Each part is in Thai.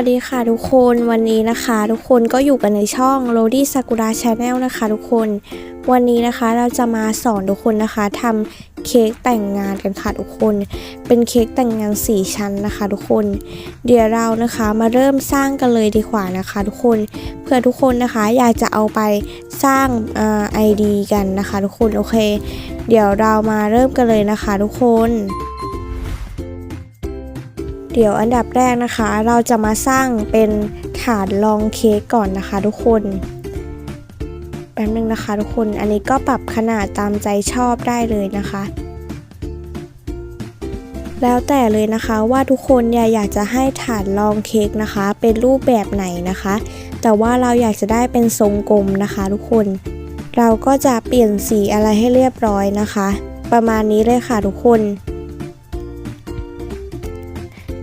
สวัสดีค่ะทุกคนวันนี้นะคะ ทุกคนก็อยู่กันในช่อง r o d y Sakura Channel นะคะ ทุกคนวันนี้นะคะเราจะมาสอนทุกคนนะคะทำเค้กแต่งงานกันค่ะทุกคน เป็นเค้กแต่งงาน 4 ชั้นนะคะ ทุกคน เดี๋ยวเรานะคะมาเริ่มสร้างกันเลยดีกว่านะคะ ทุกคนเพื่อทุกคนนะคะอยากจะเอาไปสร้างไอเดีกันนะคะ ทุกคนโอเค เดี๋ยวเรามาเริ่มกันเลยนะคะ ทุกคน เดี๋ยวอันดับแรกนะคะ เราจะมาสร้างเป็นถาดรองเค้กก่อนนะคะทุกคนแป๊บนึงนะคะทุกคนอันนี้ก็ปรับขนาดตามใจชอบได้เลยนะคะ แล้วแต่เลยนะคะว่าทุกคนเนี่ยอยากจะให้ถาดรองเค้กนะคะ เป็นรูปแบบไหนนะคะ แต่ว่าเราอยากจะได้เป็นทรงกลมนะคะทุกคน เราก็จะเปลี่ยนสีอะไรให้เรียบร้อยนะคะ ประมาณนี้เลยค่ะทุกคน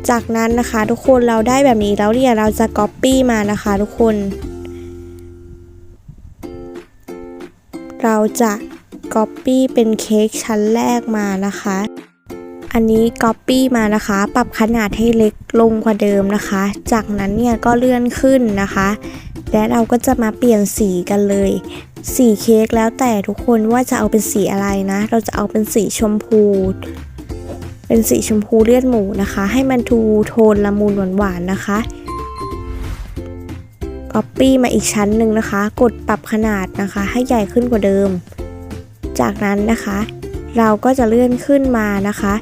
จากนั้นนะคะทุกคนเราได้แบบนี้แล้วเนี่ยเราจะ Copy มานะคะทุกคน เราจะ Copy เป็นเค้กชั้นแรกมานะคะ อันนี้ Copy มานะคะ ปรับขนาดให้เล็กลงกว่าเดิมนะคะ จากนั้นเนี่ยก็เลื่อนขึ้นนะคะ และเราก็จะมาเปลี่ยนสีกันเลย สีเค้กแล้วแต่ทุกคนว่าจะเอาเป็นสีอะไรนะ เราจะเอาเป็นสีชมพู เป็นสีชมพูเลือดหมูนะคะ ให้มันทูโทนละมุนหวานๆนะคะ Copy มาอีกชั้นหนึ่งนะคะ กดปรับขนาดนะคะ ให้ใหญ่ขึ้นกว่าเดิม จากนั้นนะคะ เราก็จะเลื่อนขึ้นมานะคะ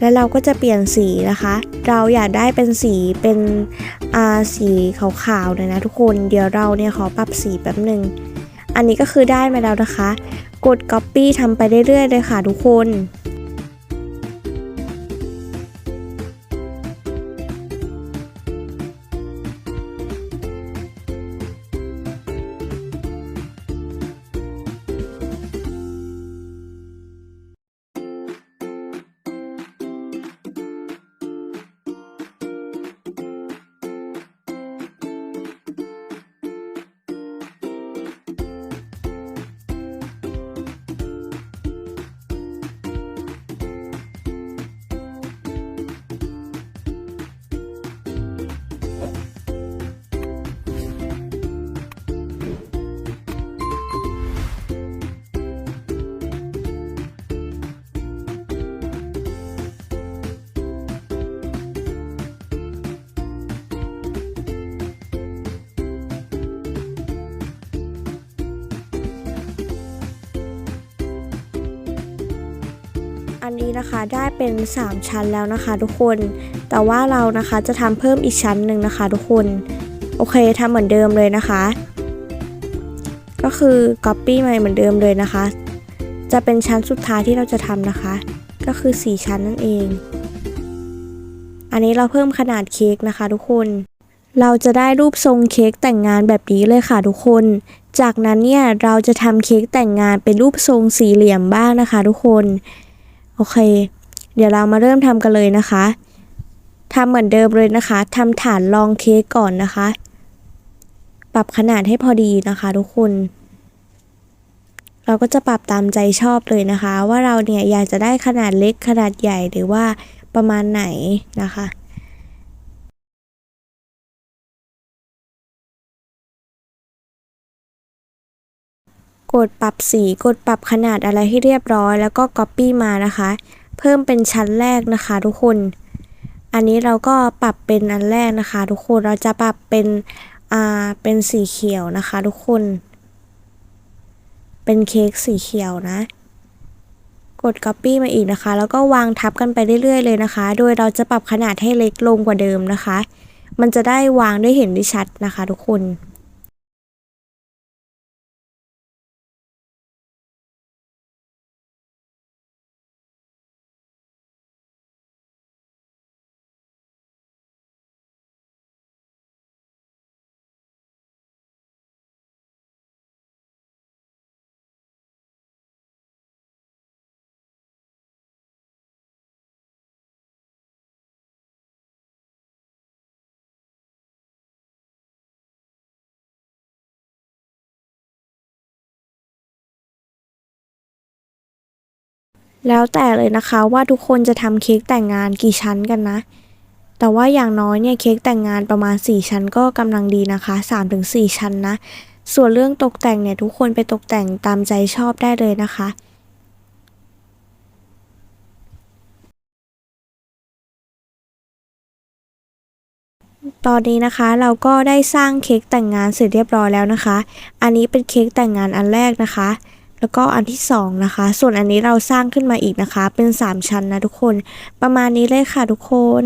แล้วเราก็จะเปลี่ยนสีนะคะ เราอยากได้เป็นสีเป็นอาสีขาวๆเลยนะทุกคนเดี๋ยวเราเนี่ยขอปรับสีแป๊บหนึ่งอันนี้ก็คือได้มาแล้วนะคะ กด Copy ทำไปเรื่อยๆเลยค่ะทุกคน อันนี้นะคะได้เป็น 3 ชั้นแล้วนะคะ ทุกคน แต่ว่าเรานะคะจะทำเพิ่มอีกชั้นหนึ่งนะคะ ทุกคน โอเคทำเหมือนเดิมเลยนะคะ ก็คือ Copy มาเหมือนเดิมเลยนะคะ จะเป็นชั้นสุดท้ายที่เราจะทำนะคะ ก็คือ 4 ชั้นนั่นเอง อันนี้เราเพิ่มขนาดเค้กนะคะ ทุกคน เราจะได้รูปทรงเค้กแต่งงานแบบนี้เลยค่ะทุกคน จากนั้นเนี่ยเราจะทำเค้กแต่งงานเป็นรูปทรงสี่เหลี่ยมบ้างนะคะ ทุกคน โอเค เดี๋ยวเรามาเริ่มทำกันเลยนะคะทำเหมือนเดิมเลยนะคะทำฐานรองเค้กก่อนนะคะ ปรับขนาดให้พอดีนะคะทุกคน เราก็จะปรับตามใจชอบเลยนะคะ ว่าเราเนี่ยอยากจะได้ขนาดเล็กขนาดใหญ่หรือว่าประมาณไหนนะคะ กดปรับสี กดปรับขนาดอะไรให้เรียบร้อย แล้วก็ Copy มานะคะ เพิ่มเป็นชั้นแรกนะคะทุกคน อันนี้เราก็ปรับเป็นอันแรกนะคะ ทุกคน เราจะปรับเป็น อ่า เป็นสีเขียวนะคะ ทุกคน เป็นเค้กสีเขียวนะ กด Copy มาอีกนะคะ แล้วก็วางทับกันไปเรื่อยๆเลยนะคะ โดยเราจะปรับขนาดให้เล็กลงกว่าเดิมนะคะ มันจะได้วางได้เห็นได้ชัดนะคะ ทุกคน แล้วแต่เลยนะคะว่าทุกคนจะทำเค้กแต่งงานกี่ชั้นกันนะ แต่ว่าอย่างน้อยเนี่ยเค้กแต่งงานประมาณ 4 ชั้นก็กำลังดีนะคะ 3-4 ชั้นนะ ส่วนเรื่องตกแต่งเนี่ยทุกคนไปตกแต่งตามใจชอบได้เลยนะคะตอนนี้นะคะเราก็ได้สร้างเค้กแต่งงานเสร็จเรียบร้อยแล้วนะคะ อันนี้เป็นเค้กแต่งงานอันแรกนะคะ แล้วก็อันที่สองนะคะ ส่วนอันนี้เราสร้างขึ้นมาอีกนะคะ เป็น 3 ชั้นนะทุกคน ประมาณนี้เลยค่ะทุกคน